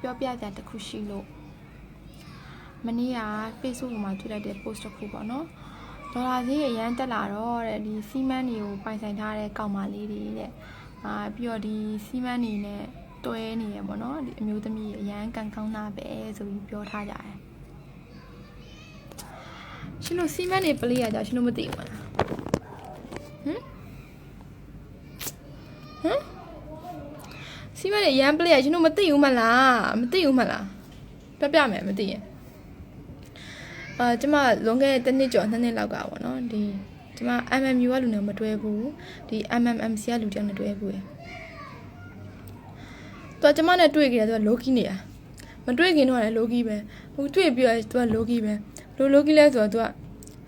ပြောပြကြတစ်ခုရှိလို့မနေ့က Facebook ပေါ်မှာတွေ့လိုက်တဲ့ post တစ်ခုပေါ့နော်ဒေါ်လာဈေးအရန်တက်လာတော့တဲ့ဒီစီမန်းတွေကိုပိုင်ဆိုင်ထားတဲ့ကောင်မလေးတွေတဲ့အာပြီးတော့ဒီစီမန်းတွေနဲ့တွဲနေရပေါ့နော်ဒီအမျိုးသမီးအရန်ကန်ကောင်းတာပဲဆိုပြီးပြောထားကြတယ်ရှင်တို့စီမန်းတွေပလေးရကြရှင်တို့မသိဘူးမလားဟမ်ဟမ် စီမနဲ့ရန်ပလက်ရှင်တို့မသိဘူးမလားမသိဘူးမလားပြပြမယ်မသိရင်အာကျမလွန်ခဲ့တဲ့တစ်နှစ်ကျော်နှစ်နှစ်လောက်ကပေါ့နော်ဒီကျမ MMU ကလူနဲ့မတွဲဘူးဒီ MMMC ကလူတယောက်နဲ့တွဲဘူးရယ်သူကကျမနဲ့တွေ့ကြတယ်သူက Loki နေတာမတွေ့ခင်တော့လည်း Loki ပဲဟိုတွေ့ပြီးတော့သူက Loki ပဲလို Loki လဲဆိုတော့သူက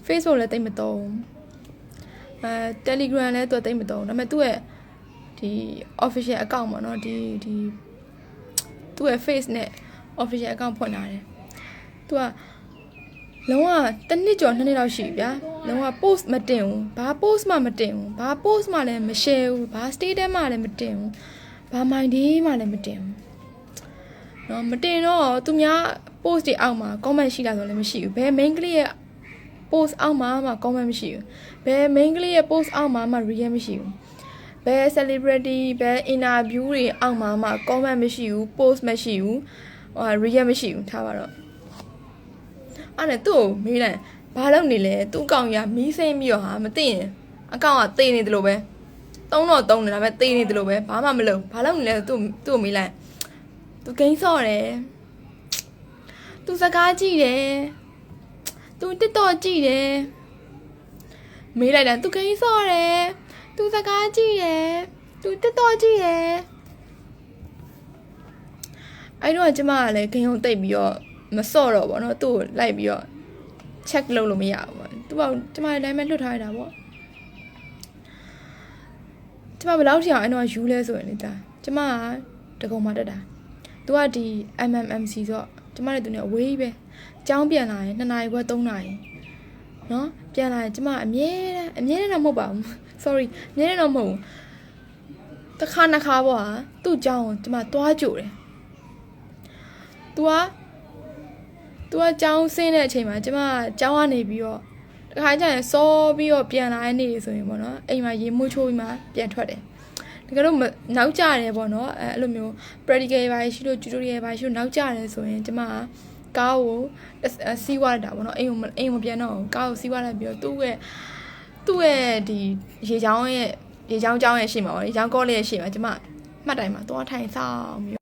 Facebook လည်းတိတ်မသုံးအဲ Telegram လည်းသူကတိတ်မသုံးဒါပေမဲ့သူ့ရဲ့ ဒီ official account ပေါ့နော်ဒီဒီသူ့ရဲ့ face နဲ့ official account ဖွင့်လာတယ်။သူကလုံးဝတစ်နှစ်ကျော်နှစ်နှစ်လောက်ရှိပြီဗျာ။လုံးဝ post မတင်ဘူး။ဘာ post မှမတင်ဘူး။ဘာ post မှလည်းမ share ဘူး။ဘာ status မှလည်းမတင်ဘူး။ဘာ mind day မှလည်းမတင်ဘူး။နော်မတင်တော့သူများ post တွေအောက်မှာ comment ရှိတာဆိုလည်းမရှိဘူး။ဘယ် main ကလေးရဲ့ post အောက်မှာမှ comment မရှိဘူး။ဘယ် main ကလေးရဲ့ post အောက်မှာမှ react မရှိဘူး။ ဘယ် celebrity ဘယ် interview တွေအောက်မှာမှ comment မရှိဘူး post မရှိဘူးဟို react မရှိဘူးထားပါတော့အဲ့နဲ့သူ့ကိုမေးလိုက်ဘာလုပ်နေလဲသူ့အကောင့်ရမီးစိမ့်ပြီးတော့ဟာမသိရင်အကောင့်ကတေးနေတယ်လို့ပဲတုံးတော့တုံးနေဒါပေမဲ့တေးနေတယ်လို့ပဲဘာမှမလုပ်ဘာလုပ်နေလဲသူ့သူ့ကိုမေးလိုက်သူဂိမ်းဆော့တယ်သူစကားကြည့်တယ်သူ TikTok ကြည့်တယ်မေးလိုက်တာသူဂိမ်းဆော့တယ် သူစကားကြည့်တယ်သူတက်တော့ကြည့်တယ်အဲ့တော့ကျမကလည်းခင်ုံတိတ်ပြီးတော့မစော့တော့ဗောနော်သူ့ကိုလိုက်ပြီးတော့ check လုပ်လို့မရဘူးဗောသူကကျမလည်းတိုင်းမဲ့လွတ်ထားရတာဗောကျမဘယ်လောက်ထိအောင်အဲ့တော့ယူလဲဆိုရင်လေဒါကျမကတကုံမှတက်တာသူကဒီ MMMC ဆိုတော့ကျမနဲ့သူနဲ့အဝေးကြီးပဲအကြောင်းပြန်လာရင်2နာရီခွဲ3နာရီနော်ပြန်လာရင်ကျမအမြဲတမ်းအမြဲတမ်းတော့မဟုတ်ပါဘူး sorry အမြဲတမ်းတော့မဟုတ်ဘူးတစ်ခါနှစ်ခါပေါ့ဟာသူ့အကြောင်းကိုကျမသွားကြိုတယ် तू က तू ကကြောင်းဆင်းတဲ့အချိန်မှာကျမကကြောင်းကနေပြီးတော့တခါကျရင်စောပြီးတော့ပြန်လာတဲ့နေ့ဆိုရင်ပေါ့နော်အိမ်မှာရေမှုတ်ချိုးပြီးမှပြန်ထွက်တယ်တကယ်လို့မနောက်ကျတယ်ပေါ့နော်အဲအဲ့လိုမျိုး practical ပါရှိလို့ tutorial ပါရှိလို့နောက်ကျတယ်ဆိုရင်ကျမကကားကိုစီးဝါတာပေါ့နော်အိမ်ကိုအိမ်ကိုပြန်တော့ကားကိုစီးဝါလိုက်ပြီးတော့သူ့ရဲ့ သူ့ရဲ့ဒီရေချောင်းရဲ့ရေချောင်းကျောင်းရဲ့ရှေ့မှာပေါ့ရေချောင်းကောလေးရဲ့ရှေ့မှာကျမမှတ်တိုင်မှာသွားထိုင်ဆောင်ပြီး